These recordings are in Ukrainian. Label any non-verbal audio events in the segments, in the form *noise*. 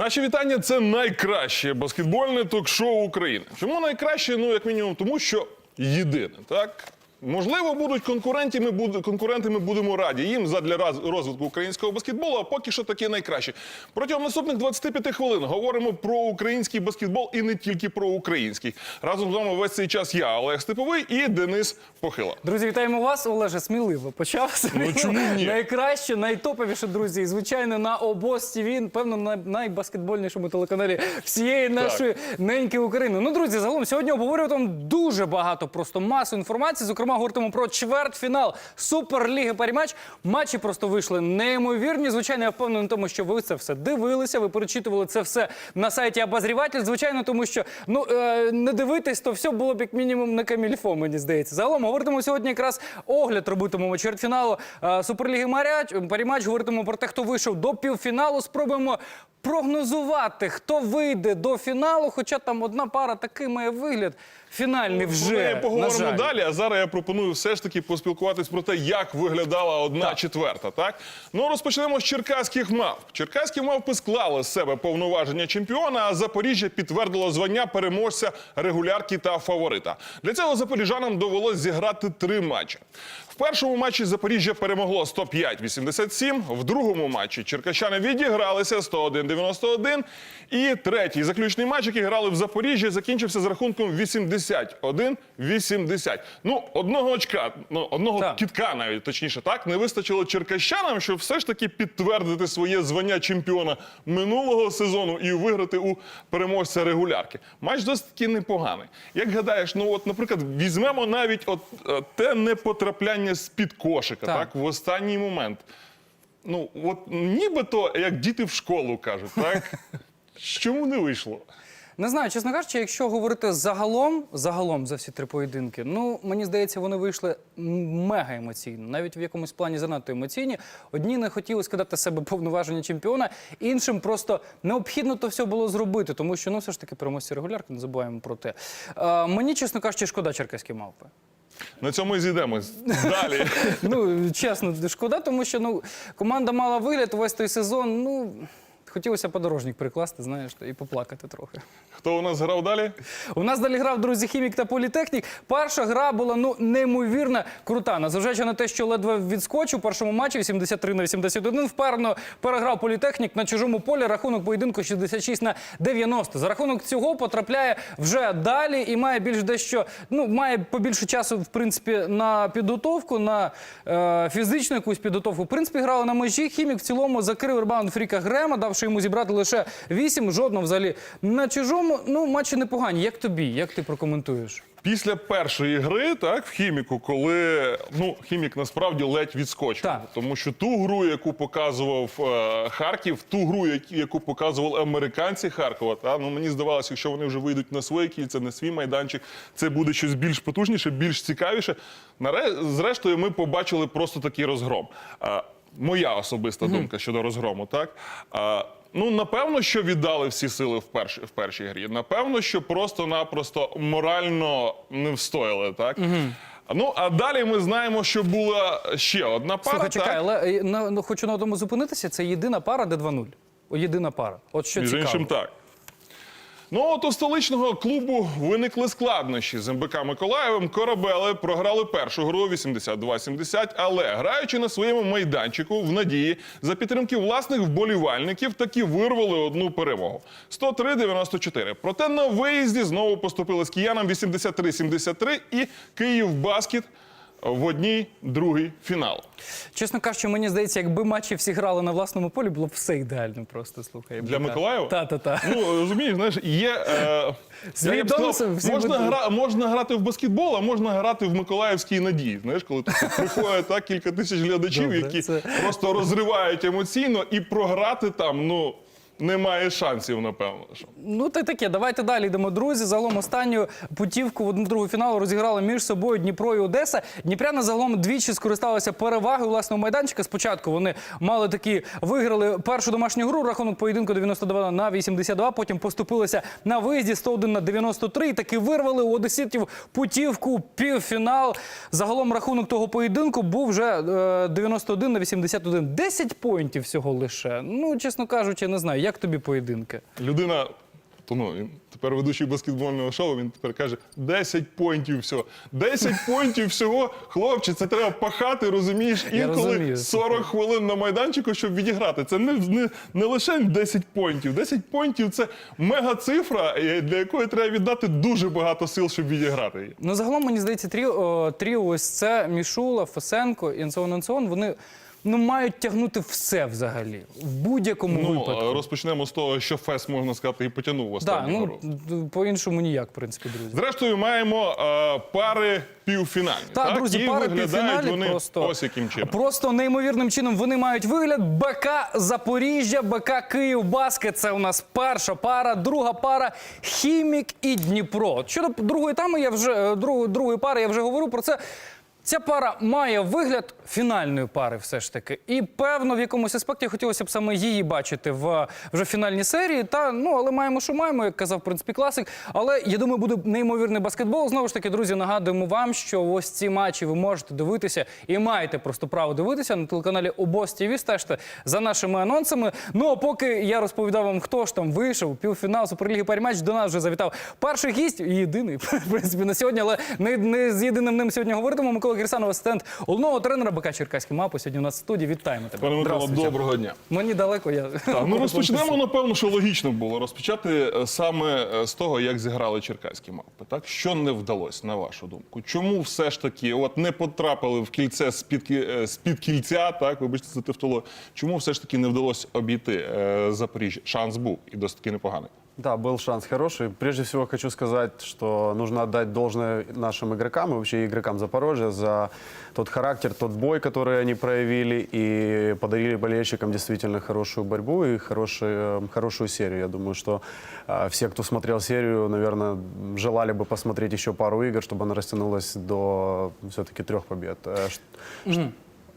Наші вітання це найкраще баскетбольне ток-шоу України. Чому найкраще? Ну, як мінімум, тому що єдине, так? Можливо, будуть конкуренти, ми буд- конкуренти, ми будемо раді їм задля розвитку українського баскетболу, а поки що таке найкраще. Протягом наступних 25 хвилин говоримо про український баскетбол і не тільки про український. Разом з вами весь цей час я, Олег Степовий і Денис Похила. Друзі, вітаємо вас. Олеже сміливо почав. Сміливо. чому ні? Найкраще, найтоповіше, друзі. І, звичайно, на обоз ТВ, певно, на найбаскетбольнішому телеканалі всієї нашої неньки України. Ну, друзі, загалом сьогодні обговорюватимемо дуже багато просто масу інформації. Зокрема, говоритимемо про чвертьфінал Суперліги Паріматч. Матчі просто вийшли неймовірні. Звичайно, я впевнений тому, що ви це все дивилися. Ви перечитували це все на сайті Обозріватель. Звичайно, тому що ну е, не дивитись, то все було б як мінімум не камільфо, мені здається. Загалом говоритимемо сьогодні якраз огляд робитимемо чвертьфіналу е, Суперліги Маряч. Паріматч. Говоритимемо про те, хто вийшов до півфіналу. Спробуємо прогнозувати, хто вийде до фіналу. Хоча там одна пара такий має вигляд. Фінальний вже Ми на поговоримо жаль. далі. А зараз я пропоную все ж таки поспілкуватись про те, як виглядала одна четверта. Так ну розпочнемо з черкаських мав. Черкаські мавпи склали з себе повноваження чемпіона, а Запоріжжя підтвердило звання переможця регулярки та фаворита. Для цього запоріжанам довелось зіграти три матчі. Першому матчі Запоріжжя перемогло 105-87, в другому матчі черкащани відігралися 101-91. І третій заключний матч, який грали в Запоріжжі, закінчився з рахунком 81-80. Ну, одного очка, ну одного Так. кітка навіть точніше, так не вистачило черкащанам, щоб все ж таки підтвердити своє звання чемпіона минулого сезону і виграти у переможця регулярки. Матч досить таки непоганий. Як гадаєш, ну от, наприклад, візьмемо навіть от е, те непотрапляння з-під кошика, Так. так. в останній момент. Ну, от нібито, як діти в школу кажуть, так? *laughs* Чому не вийшло? Не знаю, чесно кажучи, якщо говорити загалом, загалом за всі три поєдинки, ну мені здається, вони вийшли мега емоційно, навіть в якомусь плані занадто емоційні. Одні не хотіли скидати з себе повноваження чемпіона, іншим просто необхідно то все було зробити, тому що ну все ж таки переможці регулярки, не забуваємо про те. Е, мені, чесно кажучи, шкода черкаські мавпи. На цьому і зійдемо. Далі. *laughs* Ну чесно, шкода, тому що ну команда мала вигляд весь той сезон. Ну хотілося подорожник прикласти, знаєш, і поплакати трохи. Хто у нас грав далі? У нас далі грав друзі хімік та політехнік. Перша гра була ну неймовірно крута. Незважаючи на те, що ледве відскочив у першому матчі 83 на 81, впевнено переграв політехнік на чужому полі. Рахунок поєдинку 66 на 90. За рахунок цього потрапляє вже далі і має більш дещо. Ну має побільше часу, в принципі, на підготовку, на е, фізичну якусь підготовку. В принципі, грали на межі. Хімік в цілому закрив ребаунд Фріка Грема, давши йому зібрати лише 8, жодного взагалі на чужому. Ну матчі непогані. Як тобі? Як ти прокоментуєш? Після першої гри, так, в хіміку, коли ну, хімік насправді ледь відскочив. Так. Тому що ту гру, яку показував е, Харків, ту гру, яку показували американці Харкова, та, ну, мені здавалося, якщо вони вже вийдуть на своє кільце, на свій майданчик, це буде щось більш потужніше, більш цікавіше. Наре- Зрештою, ми побачили просто такий розгром. Моя особиста думка щодо розгрому, так? а, Ну, напевно, що віддали всі сили в, першій в першій грі. Напевно, що просто-напросто морально не встояли, так? Ну, а далі ми знаємо, що була ще одна пара. Слухай, чекай, так? але е, на, ну, хочу на одному зупинитися. Це єдина пара, де 2-0. О, єдина пара. От що Між цікаво. іншим, так. Ну, от у столичного клубу виникли складнощі з МБК Миколаєвим. Корабели програли першу гру 82-70, але граючи на своєму майданчику в надії за підтримки власних вболівальників, таки вирвали одну перемогу 103-94. Проте на виїзді знову поступили з киянам 83-73 і Київ Баскет в одній другий фінал. Чесно кажучи, мені здається, якби матчі всі грали на власному полі, було б все ідеально просто, слухай. Для Миколаєва? Та-та-та. Ну розумієш, знаєш, є е, *laughs* Свій я б сказав, можна, гра, можна грати в баскетбол, а можна грати в Миколаївській надії. Знаєш, коли тут приходять так кілька тисяч глядачів, Добре, які це- просто розривають емоційно, і програти там ну немає шансів, напевно. Що. Ну, та й таке, давайте далі йдемо, друзі. Загалом останню путівку в одну другу фіналу розіграли між собою Дніпро і Одеса. Дніпряни загалом двічі скористалися перевагою власного майданчика. Спочатку вони мали такі виграли першу домашню гру, рахунок поєдинку 92 на 82, потім поступилися на виїзді 101 на 93 і таки вирвали у одеситів путівку півфінал. Загалом рахунок того поєдинку був вже е, 91 на 81. 10 поінтів всього лише. Ну, чесно кажучи, не знаю. Як тобі поєдинки? людина. То ну тепер ведучий баскетбольного шоу. Він тепер каже: 10 поінтів всього. 10 *laughs* поінтів всього. Хлопче, це треба пахати, розумієш, інколи 40 хвилин на майданчику, щоб відіграти. Це не, не, не лише 10 поінтів. 10 поінтів це мега цифра, для якої треба віддати дуже багато сил, щоб відіграти її. Ну, загалом, мені здається, тріо, тріо ось це Мішула, Фосенко і Ансон Ансон, вони ну, мають тягнути все взагалі. В будь-якому Ну, випадку. е, розпочнемо з того, що Фес, можна сказати, і потягнув в Да, ну, по-іншому ніяк, в принципі, друзі. Зрештою, маємо е, пари півфінальні. Так, так? друзі, і пари виглядають півфіналі вони просто, ось яким чином. просто неймовірним чином вони мають вигляд. БК Запоріжжя, БК Київ Баскет. Це у нас перша пара, друга пара Хімік і Дніпро. Щодо другої теми, я вже е, другої, другої пари, я вже говорю про це. Ця пара має вигляд фінальної пари, все ж таки. І певно, в якомусь аспекті хотілося б саме її бачити в вже фінальній серії. Та ну але маємо, що маємо, як казав в принципі класик. Але я думаю, буде неймовірний баскетбол. Знову ж таки, друзі, нагадуємо вам, що ось ці матчі ви можете дивитися і маєте просто право дивитися на телеканалі Обос ТВ. Стежте за нашими анонсами. Ну а поки я розповідав вам, хто ж там вийшов півфінал Суперліги Паріматч, до нас вже завітав перший гість, єдиний *laughs* в принципі на сьогодні, але не, не з єдиним ним сьогодні говоритимемо. Микола Кірсанов, асистент головного тренера БК Черкаський мапи. Сьогодні у нас в студії. Вітаємо тебе. Пане Микола, доброго дня. Мені далеко. Я Так, ну розпочнемо, напевно, що логічно було розпочати е, саме е, з того, як зіграли черкаські мавпи. Так що не вдалося, на вашу думку? Чому все ж таки от не потрапили в кільце з-під е, з-під кільця? Так, вибачте за тевтоло. Чому все ж таки не вдалося обійти Запоріжжя? Шанс був і досить таки непоганий. Да, был шанс хороший. Прежде всего хочу сказать, что нужно отдать должное нашим игрокам и вообще игрокам Запорожья за тот характер, тот бой, который они проявили и подарили болельщикам действительно хорошую борьбу и хорошую, хорошую серию. Я думаю, что э, все, кто смотрел серию, наверное, желали бы посмотреть еще пару игр, чтобы она растянулась до все-таки трех побед. Э, ш-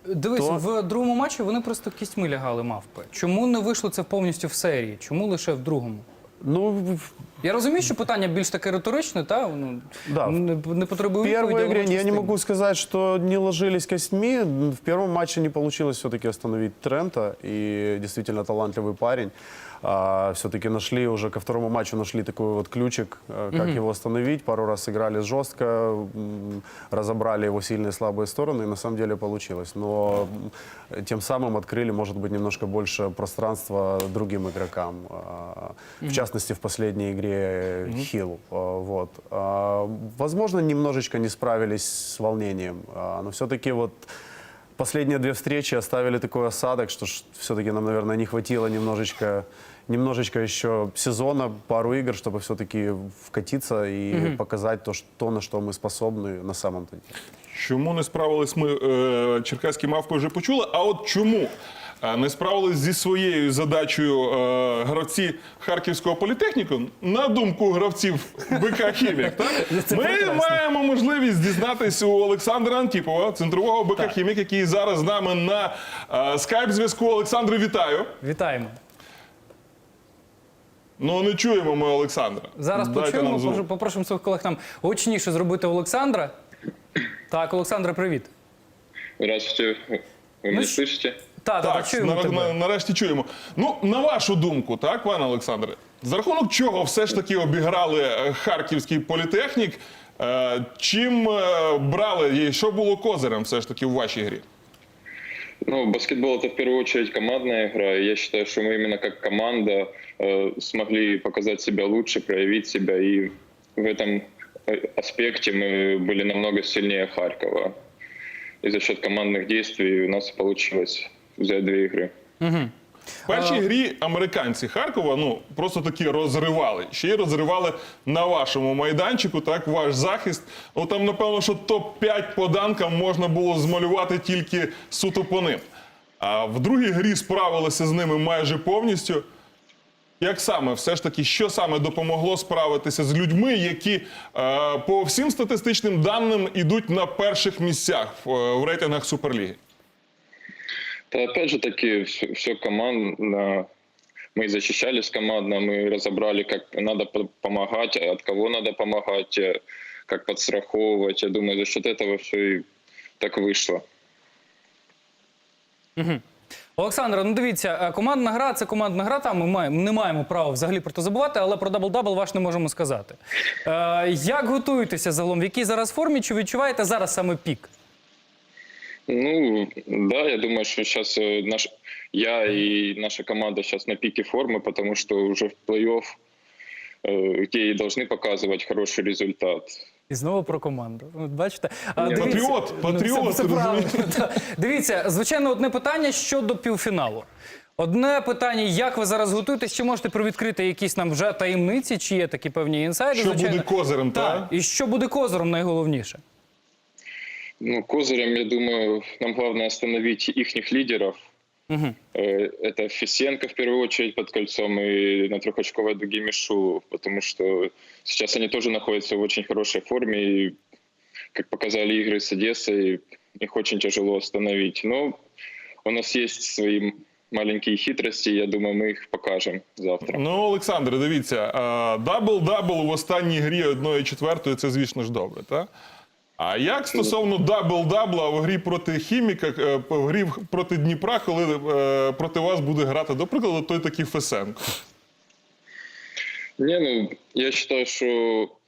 Дивись, То- в другому матчі вони просто кістьми лягали мавпи. Чому не вийшло це повністю в серії? Чому лише в другому? Ну, Я розумію, що питання більш таке риторичне, та ну Да. не, не потребує В первой игре я не могу сказать, что не ложились костьми. В первом матче не получилось все-таки остановить Трента. И действительно талантливый парень. А, все-таки нашли уже ко второму матчу нашли такой вот ключик, э, как его остановить. Пару раз сыграли жестко, разобрали его сильные и слабые стороны, и на самом деле получилось. Но тем самым открыли, может быть, немножко больше пространства другим игрокам. А, В частности, в последней игре Хилл. А, Вот. А, Возможно, немножечко не справились с волнением, но все-таки вот последние две встречи оставили такой осадок, что все-таки нам, наверное, не хватило немножечко, немножечко еще сезона, пару игр, чтобы все-таки вкатиться и показать то, что, на что мы способны на самом-то деле. Чому не справились ми, е, черкаські мавпи вже почули, а от чому е, не справились зі своєю задачею е, гравці Харківського політехніку, на думку гравців БК Хімік, *laughs* так? Це ми прекрасно. маємо можливість дізнатися у Олександра Антіпова, центрового БК Хімік, який зараз з нами на е, скайп-зв'язку. Олександре, вітаю. Вітаємо. Ну, не чуємо ми Олександра. Зараз Дайте почуємо. нам звук. попрошу- Попросимо своїх колег нам гучніше зробити Олександра. Так, Олександре, привіт. Здравствуйте. Вы Ну меня ш- слышите? Так, так, Так, чуємо на- тебе. на- нарешті чуємо. Ну, на вашу думку, так, пане Олександре, за рахунок чого все ж таки обіграли е, харківський політехнік? Е, Чим е, брали і що було козирем все ж таки в вашій грі? Ну, баскетбол это в первую очередь командная игра. И я считаю, что мы именно как команда э, смогли показать себя лучше, проявить себя. И в этом э, аспекте мы были намного сильнее Харькова. И за счет командных действий у нас получилось взять две игры. В першій грі американці Харкова ну просто таки розривали. Ще й розривали на вашому майданчику, так, ваш захист. Ну там, напевно, що топ-5 по данкам можна було змалювати тільки суто по ним. А в другій грі справилися з ними майже повністю. Як саме, все ж таки, що саме допомогло справитися з людьми, які е, по всім статистичним даним ідуть на перших місцях в, е, в рейтингах Суперліги? Да, опять же таки, все, командно. Мы защищались командно, мы разобрали, как надо по- помогать, от кого надо помогать, э, как подстраховывать. Я думаю, за счет этого все и так вышло. Олександра, ну дивіться, е, командна гра це командна гра. Там ми маємо не маємо права взагалі про це забувати, але про дабл-дабл ваш не можемо сказати. Е, як готуєтеся загалом? В якій зараз формі? Чи відчуваєте зараз саме пік? Ну, да, я думаю, что сейчас наш, я и наша команда сейчас на пике формы, потому что уже в плей-офф, э, где и должны показывать хороший результат. І знову про команду. От бачите, А, Ні, патріот, ну, патріот, це, це ти правильно. розумієш? Так. *laughs* Дивіться, звичайно, одне питання щодо півфіналу. Одне питання: як ви зараз готуєтесь? Чи можете привідкрити якісь нам вже таємниці, чи є такі певні інсайди? Що звичайно? буде козирем, Так. так? І що буде козиром найголовніше? Ну, козырем, я думаю, нам главное остановить ихних лидеров. Угу. Э, Это Фисенко в первую очередь под кольцом и на трехочковой дуге Мишу, потому что сейчас они тоже находятся в очень хорошей форме и, как показали игры с Одессой, их очень тяжело остановить. Но у нас есть свои маленькие хитрости, я думаю, мы их покажем завтра. Ну, Олександре, дивіться, е, дабл-дабл в останній грі 1-4 це, звісно ж, добре, так? А як стосовно дабл-дабла в грі проти хіміка, е, в грі проти Дніпра, коли е, проти вас буде грати, до прикладу, той такий Фесенко? Не, ну, я считаю, что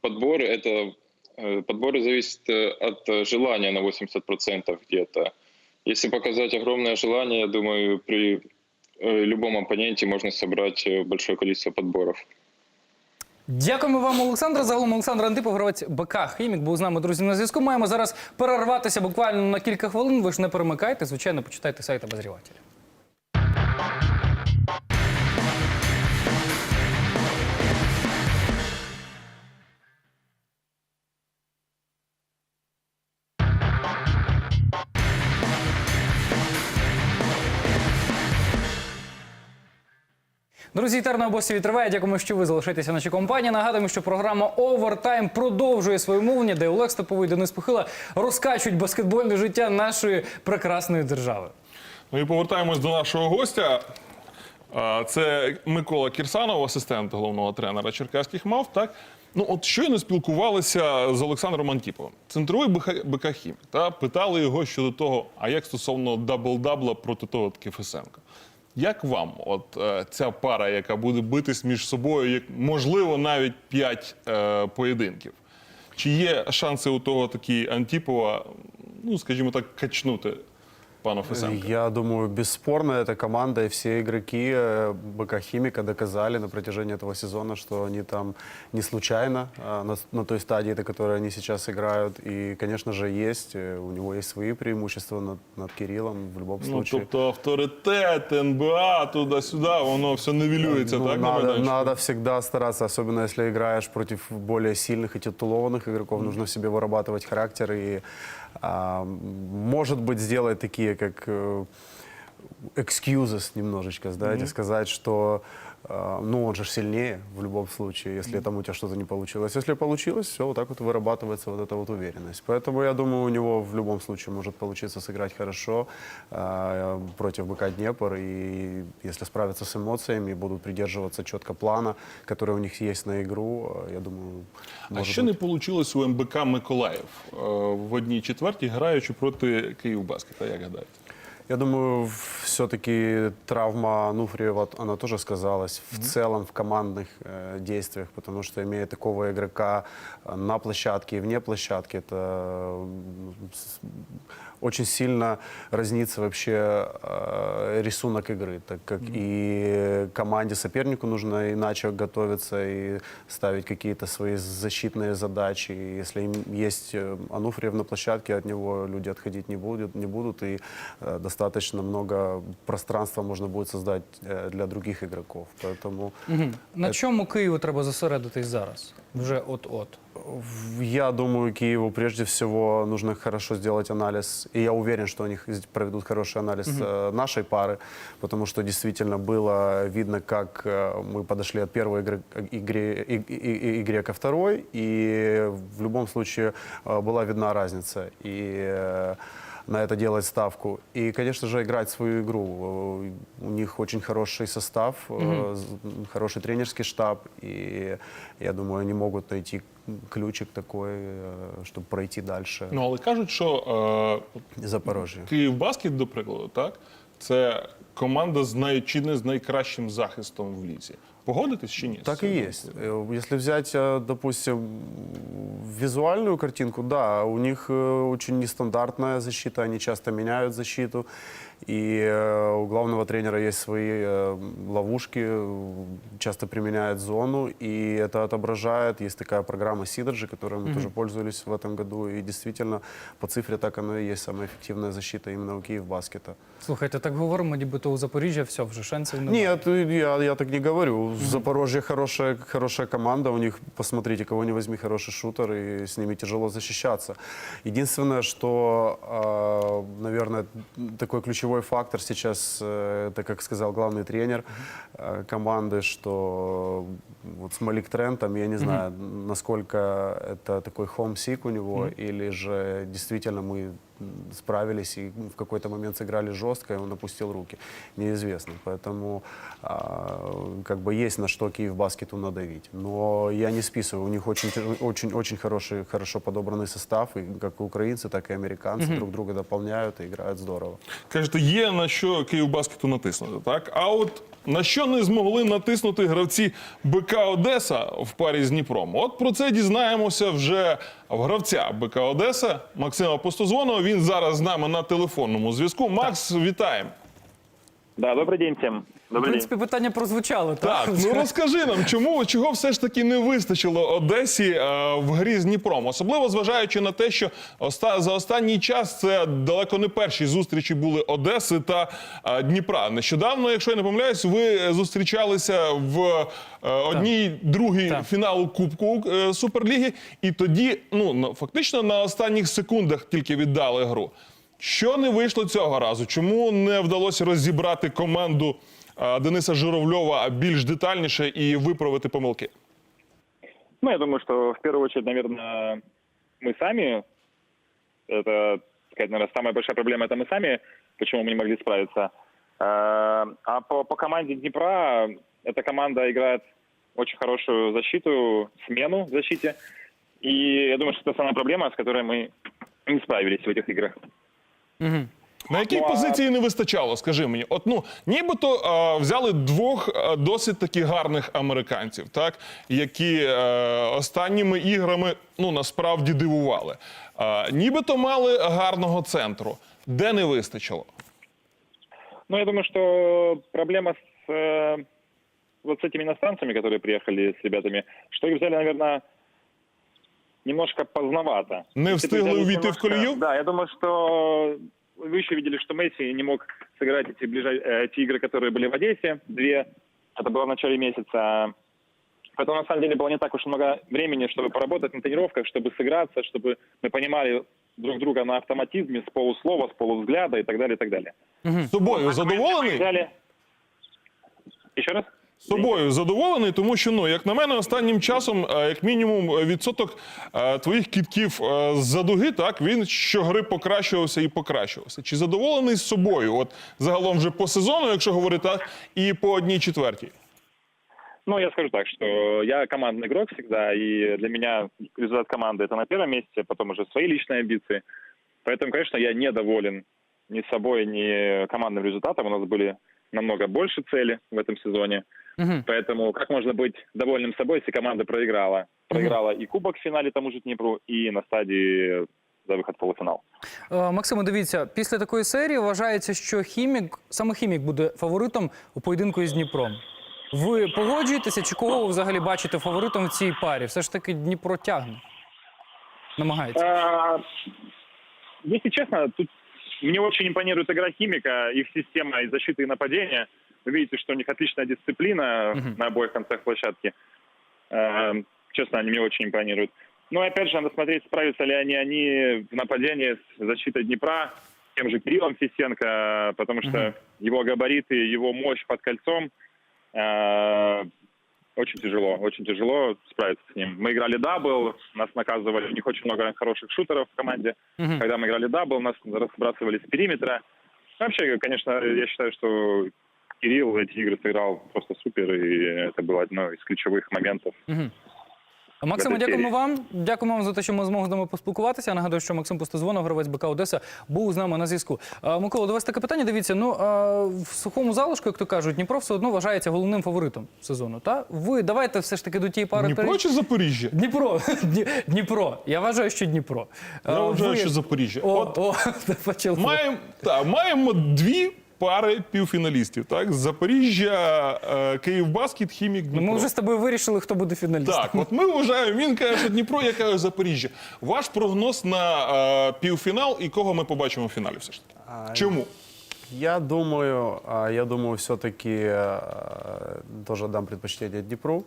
подборы это э, подборы зависят э, от э, желания на 80% где-то. Если показать огромное желание, я думаю, при э, любом оппоненте можно собрать э, большое количество подборов. Дякуємо вам, Олександра. Загалом Олександр Антипов, гравець БК Хімік, був з нами, друзі, на зв'язку. Маємо зараз перерватися буквально на кілька хвилин. Ви ж не перемикайте. Звичайно, почитайте сайт обозрівателя. Друзі, етер на обосі триває. Дякуємо, що ви залишаєтеся в нашій компанії. Нагадуємо, що програма Овертайм продовжує своє мовлення, де Олег Степовий Денис Похила розкачують баскетбольне життя нашої прекрасної держави. Ну і повертаємось до нашого гостя. Це Микола Кірсанов, асистент головного тренера черкаських мав. Так ну от щойно спілкувалися з Олександром Антіповим, центровий БК Хімік, та питали його щодо того, а як стосовно дабл-дабла проти того таки Фесенка. Як вам, от е, ця пара, яка буде битись між собою, як можливо навіть п'ять е, поєдинків? Чи є шанси у того такі Антіпова, ну скажімо так, качнути пана Фесенка? Я думаю, бесспорно, эта команда и все игроки э, БК Химика доказали на протяжении этого сезона, что они там не случайно а, на, на той стадии, до которой они сейчас играют. И, конечно же, есть, э, у него есть свои преимущества над, над Кириллом в любом Ну, случае. тобто авторитет, НБА, туди-сюди, воно все нивелюється, Ну, так? на надо, майданчику? надо всегда стараться, особенно если играешь против более сильных и титулованных игроков, нужно в себе вырабатывать характер и, а, может быть, сделать такие, как э, excuses немножечко, знаете, сказать, что э, ну, он же ж сильнее в любом случае, если там у тебя что-то не получилось. Если получилось, все, вот так вот вырабатывается вот эта вот уверенность. Поэтому я думаю, у него в любом случае может получиться сыграть хорошо э, против БК Днепр. И если справятся с эмоциями, будут придерживаться четко плана, который у них есть на игру, э, я думаю, А может що быть. не вийшло у МБК Миколаїв е, в одній четвертій, граючи проти Київбаскета, як гадаєте? Я думаю, все-таки травма Нуфриева, она тоже сказалась в целом в командных э, действиях, потому что имея такого игрока э, на площадке и вне площадки, это э, с- очень сильно разнится вообще э, рисунок игры, так как и команде сопернику нужно иначе готовиться и ставить какие-то свои защитные задачи. И если им есть э, Ануфриев на площадке, от него люди отходить не будут, не будут и э, достаточно много пространства можно будет создать э, для других игроков. Поэтому На чому Києву треба зосередитись зараз? Вже от-от. в- я думаю, Киеву прежде всего нужно хорошо сделать анализ, и я уверен, что они х- проведут хороший анализ э, нашей пары, потому что действительно было видно, как э, мы подошли от первой игры, игре, и- и- и- игре ко второй, и в любом случае э, была видна разница. И э, на это делать ставку. И, конечно же, играть свою игру. Э, У них очень хороший состав, э, з- хороший тренерский штаб, и я думаю, они могут найти ключик такой, э, чтобы пройти дальше. Ну, але кажуть, що е, Запорожье. Київбаскет, до прикладу, так? це команда з най, чи не з найкращим захистом в лізі. Погодитесь чи ні? Так и есть. Э, Если взять, э, допустим, визуальную картинку, да, у них э, очень нестандартная защита, они часто меняют защиту, и э, у главного тренера есть свои э, ловушки, э, часто применяет зону, и это отображает. Есть такая программа Synergy, которой мы тоже пользовались в этом году, и действительно, по цифре так оно и есть самая эффективная защита именно у Киевбаскета. Слухайте, так говоримо, нібито у Запоріжжя все, вже шансів немає. Нет, я, я так не говорю. Запорожье хорошая, хорошая команда. У них, посмотрите, кого не возьми, хороший шутер, и с ними тяжело защищаться. Единственное, что, э, наверное, такой ключевой фактор сейчас, э, это, как сказал главный тренер э, команды, что вот с Малик Трентом, я не знаю, насколько это такой хомсик у него, или же действительно мы справились и в какой-то момент сыграли жестко, и он опустил руки. Неизвестно. Поэтому а, как бы есть на что Киев баскету надавить. Но я не списываю. У них очень, тяж- очень, очень хороший, хорошо подобранный состав. И как украинцы, так и американцы друг друга дополняют и играют здорово. Кажете, є на що Київбаскету натиснути, так? А от на що не змогли натиснути гравці БК Одеса в парі з Дніпром? От про це дізнаємося вже в гравця БК Одеса Максима Пустозвонова. Він зараз з нами на телефонному зв'язку. Макс, вітаємо. Да, добрий день всем. В день. принципі, питання прозвучало, так? Так, ну розкажи нам, чому чого все ж таки не вистачило Одесі е, в грі з Дніпром, особливо зважаючи на те, що оста, за останній час це далеко не перші зустрічі були Одеси та е, Дніпра. Нещодавно, якщо я не помиляюсь, ви зустрічалися в е, одній другій Так. фіналу Кубку е, Суперліги, і тоді, ну на- фактично на останніх секундах тільки віддали гру. Що не вийшло цього разу? Чому не вдалося розібрати команду Дениса Журавльова більш детальніше і виправити помилки? Ну, я думаю, что в первую очередь, наверное, мы сами, это, сказать, наверное, самая большая проблема, это мы сами, почему мы не могли справиться. Э, А по, по команде Днепра, эта команда играет очень хорошую защиту, смену в защите. И я думаю, что это самая проблема, с которой мы не справились в этих играх. На якій Ну, а- позиції не вистачало? Скажи мені, от ну нібито е, взяли двох е, досить таки гарних американців, так які е, останніми іграми ну насправді дивували. Е, нібито мали гарного центру, де не вистачило. Ну, я думаю, что проблема с э, вот с этими иностранцами, которые приехали с ребятами, что их взяли, наверное, немножко поздновато. Не Если бы встигли взяли увійти в немножко- колею? Да, я думаю, что Вы еще видели, что Месси не мог сыграть эти, ближай... э, эти игры, которые были в Одессе, две. Это было в начале месяца. Поэтому, на самом деле, было не так уж много времени, чтобы поработать на тренировках, чтобы сыграться, чтобы мы понимали друг друга на автоматизме, с полуслова, с полувзгляда и так далее, и так далее. З собою задоволений? Взяли... Еще раз? Собою задоволений, тому що ну, як на мене, останнім часом, е, як мінімум, е, відсоток е, твоїх кітків е, з-за дуги, так він щогри покращувався і покращувався. Чи задоволений з собою? От загалом вже по сезону, якщо говорити так, і по одній четвертій. Ну, я скажу так, что я командный игрок всегда, и для меня результат команды это на первом месте, потом уже свои личные амбиции. Поэтому, конечно, я недоволен ни собой, ни командным результатом. У нас были намного больше цели в этом сезоне. Поэтому как можно быть довольным собой, если команда проиграла? Проиграла и кубок в финале тому же Днепру, и на стадии за выход в полуфинал. Е, Максиме, дивіться, після такої серії вважається, що хімік, саме хімік буде фаворитом у поєдинку із Дніпром. Ви погоджуєтеся, чи кого ви взагалі бачите фаворитом в цій парі? Все ж таки Дніпро тягне. Намагається. А, Если честно, тут мне очень импонирует игра Химика, их система и защиты и нападения. Вы видите, что у них отличная дисциплина на обоих концах площадки. А, Честно, они мне очень импонируют. Но опять же, надо смотреть, справятся ли они, они в нападении с защитой Днепра, тем же Кириллом Фисенко, потому что его габариты, его мощь под кольцом а, очень тяжело, очень тяжело справиться с ним. Мы играли дабл, нас наказывали, у них очень много хороших шутеров в команде. Когда мы играли дабл, нас разбрасывали с периметра. Вообще, конечно, я считаю, что Кирилл эти игры сыграл просто супер, и это было одно из ключевых моментов Максиме, дякуємо вам. Дякуємо вам за те, що ми змогли з вами поспілкуватися. Я нагадую, що Максим Пустозвонов, гравець БК Одеса, був з нами на зв'язку. Микола, до вас таке питання. Дивіться, ну в сухому залишку, як то кажуть, Дніпро все одно вважається головним фаворитом сезону. Та ви давайте все ж таки до тієї пари Дніпро чи Запоріжжя? Дніпро, *laughs* Дніпро. Я вважаю, що Дніпро. Я А, вважаю, ви- що Запоріжжя. О, От о, *laughs* почали. Маємо, та, маємо дві пари півфіналістів. Так? Запоріжжя, е, Київбаскет, Хімік, Ну, Дніпро. Ми вже з тобою вирішили, хто буде фіналістом. Так, от ми вважаємо, він каже, що Дніпро, я кажу Запоріжжя. Ваш прогноз на е, півфінал і кого ми побачимо в фіналі все ж таки? Чому? Я думаю, я думаю, все-таки тоже дам предпочтение Днепру.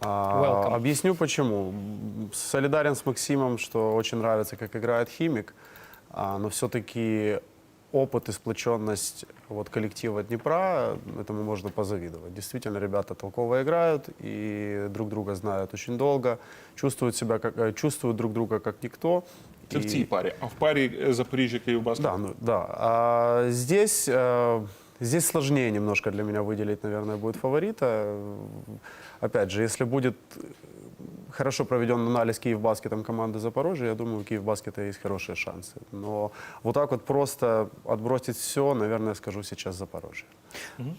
А, Welcome. Объясню почему. М, Солидарен с Максимом, что очень нравится, как играет Химик, но все-таки опыт и сплоченность вот коллектива Днепра, этому можно позавидовать. Действительно, ребята толково играют и друг друга знают очень долго, чувствуют себя, как, э, чувствуют друг друга как никто. Це в И- цій парі, а в парі е, Запоріжжя, Київбаскет. да, ну да. А здесь, э, здесь сложнее немножко для меня выделить, наверное, будет фаворита. Э, Опять же, если будет э, хорошо проведен анализ Киевбаскетом команды Запорожья, я думаю, у Киевбаскета есть хорошие шансы. Но вот так вот просто отбросить все, наверное, скажу сейчас Запорожье.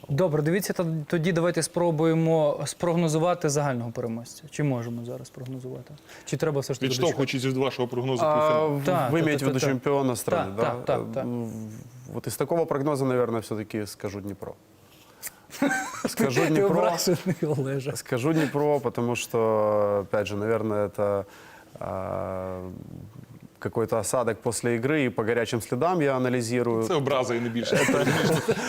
Добре, дивіться, та- тоді давайте спробуємо спрогнозувати загального переможця. Чи можемо зараз прогнозувати? Чи треба все ж таки дочекати? Відштовхуючись від вашого прогнозу А, півфіналу. в- Да, вы да, имеете да, в виду да, да. чемпиона страны, Да, да? да, да, да. Э, Вот из такого прогноза, наверное, все-таки скажу Днепро. Скажу Днепро. Скажу Днепро, потому что, опять же, наверное, это какой-то осадок после игры, и по горячим следам я анализирую. Це образа і не більше.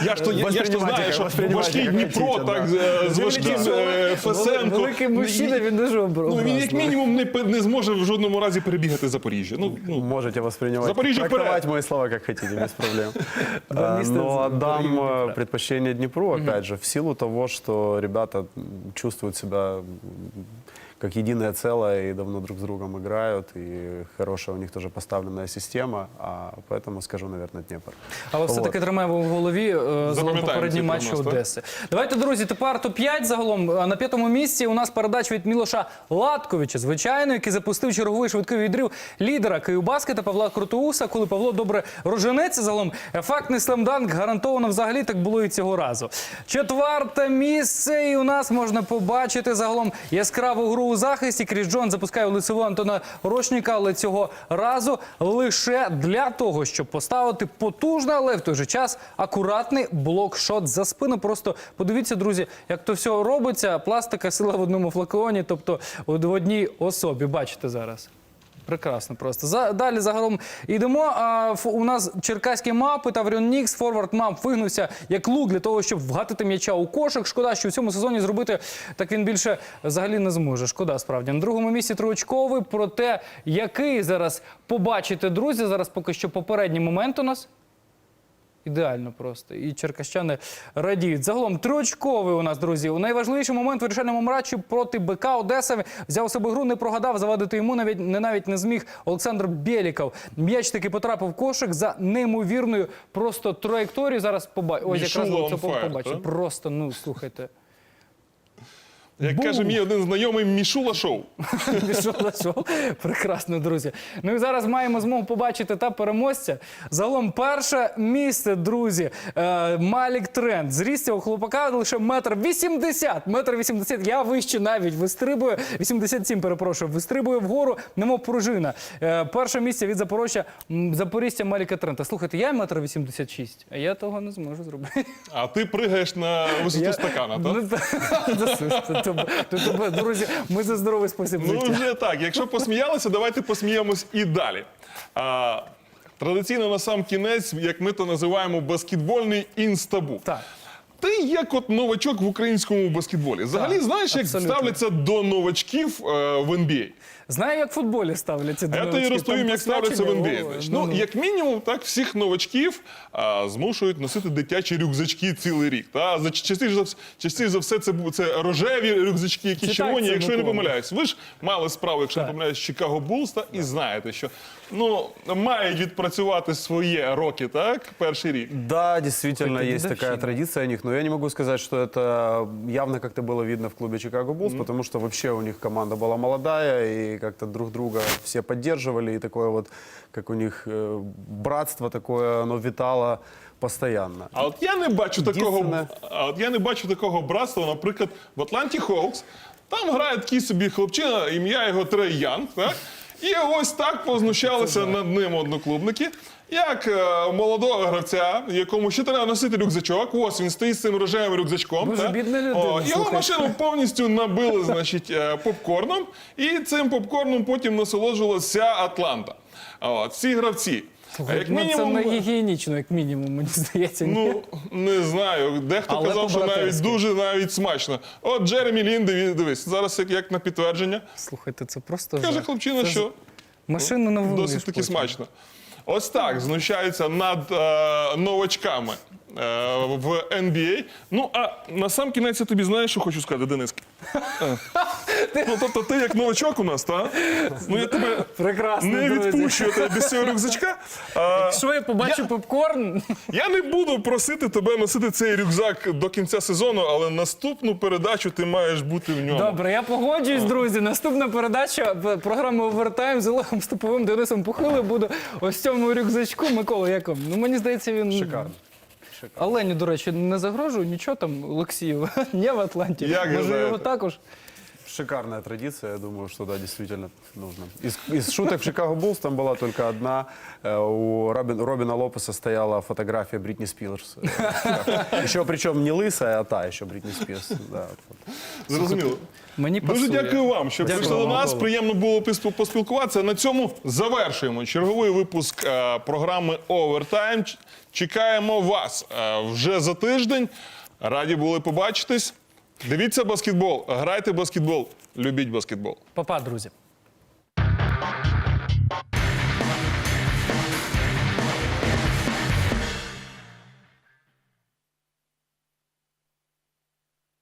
Я ж то, я, я ж то знаю, що важкий як Дніпро, так, з- важким е, Фесенко. Великий мужчина, він дуже образний. Ну, він як мінімум не, не зможе в жодному разі перебігати Запоріжжя. Ну, ну, Можете воспринимать, Запоріжжя трактовать мои слова как хотите, без проблем. *laughs* Месяца Но отдам э, предпочтение Днепру, опять же, в силу того, что ребята чувствуют себя как единое целое и давно друг с другом играют, и хорошая у них тоже поставленная система, а поэтому скажу, наверное, Днепр. Але все-таки тримаємо в голові е, загалом Запам'ятаємо попередній матч прогноз. Одеси. Давайте, друзі, тепер топ-5 загалом. А На п'ятому місці у нас передача від Мілоша Латковича, звичайно, який запустив черговий швидкий відрив лідера Київбаскета Павла Крутоуса, коли Павло добре роженеться загалом. Ефектний слемданк гарантовано взагалі так було і цього разу. Четверте місце, і у нас можна побачити загалом яскраву гру у захисті. Кріс Джон запускає у лицеву Антона Рочніка, але цього разу лише для того, щоб поставити потужний, але в той же час акуратний блокшот за спину. Просто подивіться, друзі, як то все робиться. Пластика сила в одному флаконі, тобто в одній особі. Бачите зараз. Прекрасно просто. За, далі загалом йдемо. А, ф- у нас черкаські мапи, Тавріон Нікс, форвард мап вигнувся як лук для того, щоб вгатити м'яча у кошик. Шкода, що в цьому сезоні зробити так він більше взагалі не зможе. Шкода, справді. На другому місці троочковий. Проте, який зараз побачите, друзі, зараз поки що попередній момент у нас. Ідеально просто. І черкащани радіють. Загалом триочковий у нас, друзі. У найважливіший момент в вирішальному матчі проти БК Одеса взяв себе гру, не прогадав, завадити йому навіть не навіть не зміг Олександр Бєліков. М'яч таки потрапив в кошик за неймовірною просто траєкторією. Зараз побачимо. Ось якраз це fire, Просто ну слухайте. Як каже мій один знайомий, Мішула шоу. *laughs* На шоу. Прекрасно, друзі. Ну і зараз маємо змогу побачити та переможця. Загалом перше місце, друзі. Е, Малік Тренд. Зріст цього хлопака лише метр вісімдесят. Метр вісімдесят. Я вище навіть вистрибую. 87, перепрошую, вистрибує вгору, немов пружина. Е, перше місце від Запорожжя, Запоріжжя Маліка Трента. Слухайте, я метр вісімдесят шість, а я того не зможу зробити. А ти пригаєш на висоту стакана, так? *laughs* Ну, та- то- то- то- то- Друзі, ми за здоровий спосіб Ну, життя. вже так. Якщо посміялися, давайте посміємось і далі. А, традиційно на сам кінець, як ми то називаємо, баскетбольний інстабу. Так. Ти як от новачок в українському баскетболі. Взагалі, Так, знаєш, як абсолютно. ставляться до новачків е, в NBA? Знаю, як в футболі ставляться. до А я тобі новачків. розповім, Там як ставляться в посвячення, NBA. о, Значить, ну, ну, як мінімум, так всіх новачків а, змушують носити дитячі рюкзачки цілий рік. Та за частіше за вс- частіше за все, це бу- це рожеві рюкзачки, які Чи так червоні. це, Якщо я не Микола? помиляюсь, ви ж мали справу, якщо не Так. помиляюсь, з Чикаго Булls, та, і знаєте, що ну, мають відпрацювати своє роки, так? Перший рік. Да, действительно, Какая-то есть такая дедовщина. традиция у них, но я не могу сказать, что это явно как-то было видно в клубе Чикаго Буллс, потому что вообще у них команда была молодая, и как-то друг друга все поддерживали, и такое вот, как у них э, братство такое, оно витало постоянно. А от я не бачу такого, а от я не бачу такого братства, наприклад, в Атланті Хоукс. Там грає такий собі хлопчина, ім'я його Трей Янг, так? І ось так познущалися над ним одноклубники. Як е, молодого гравця, якому ще треба носити рюкзачок, ось він стоїть з цим рожевим рюкзачком. Боже, бідна людина, О, його слухай. машину повністю набили значить, е, попкорном, і цим попкорном потім насолоджувалася Атланта. О, ці гравці. Як ну, це мінімум, не гігієнічно, як мінімум, мені здається. ні? Ну, не знаю. Дехто Але казав, що навіть дуже навіть смачно. От Джеремі Лін, диві- дивись, зараз як, як на підтвердження. Слухайте, це просто Каже хлопчина, Це що машину не вулиці. досить таки потім. смачно. Ось так знущаються над е, новачками е, в NBA. Ну, а на сам кінець я тобі знаєш, що хочу сказати, Дениски? Е. Ну, тобто, ти як новачок у нас, так? Ну, я тебе Прекрасно, не друзі. відпущу тебе без цього рюкзачка. А, Що я побачу попкорн? Я не буду просити тебе носити цей рюкзак до кінця сезону, але наступну передачу ти маєш бути в ньому. Добре, я погоджуюсь, друзі. Наступна передача в- програми Овертайм з Олегом Степовим Денисом Пухилою буде ось в цьому рюкзачку. Микола, як вам? Ну мені здається, він Шикарно. Оленю, до речі, не загрожує нічого там Олексію. *laughs* Ні в Атланті. Як ви Може знаєте? його також Шикарная традиция, я думаю, что да, действительно нужно. Из, из шуток в Чикаго Буллс там была только одна. Э, У Робин- Робина Лопеса стояла фотография Бритни Спирс. *laughs* Еще причем не лысая, а та еще Бритни Спирс. Да, вот. Зрозуміло. Мені Дуже пасує. дякую вам, що Дякую прийшли до вам, нас. Микола. Приємно було поспіл- поспілкуватися. На цьому завершуємо черговий випуск е, програми Овертайм. Ч- Чекаємо вас е, вже за тиждень. Раді були побачитись. Дивіться баскетбол, грайте баскетбол, любіть баскетбол. Па-па, друзі.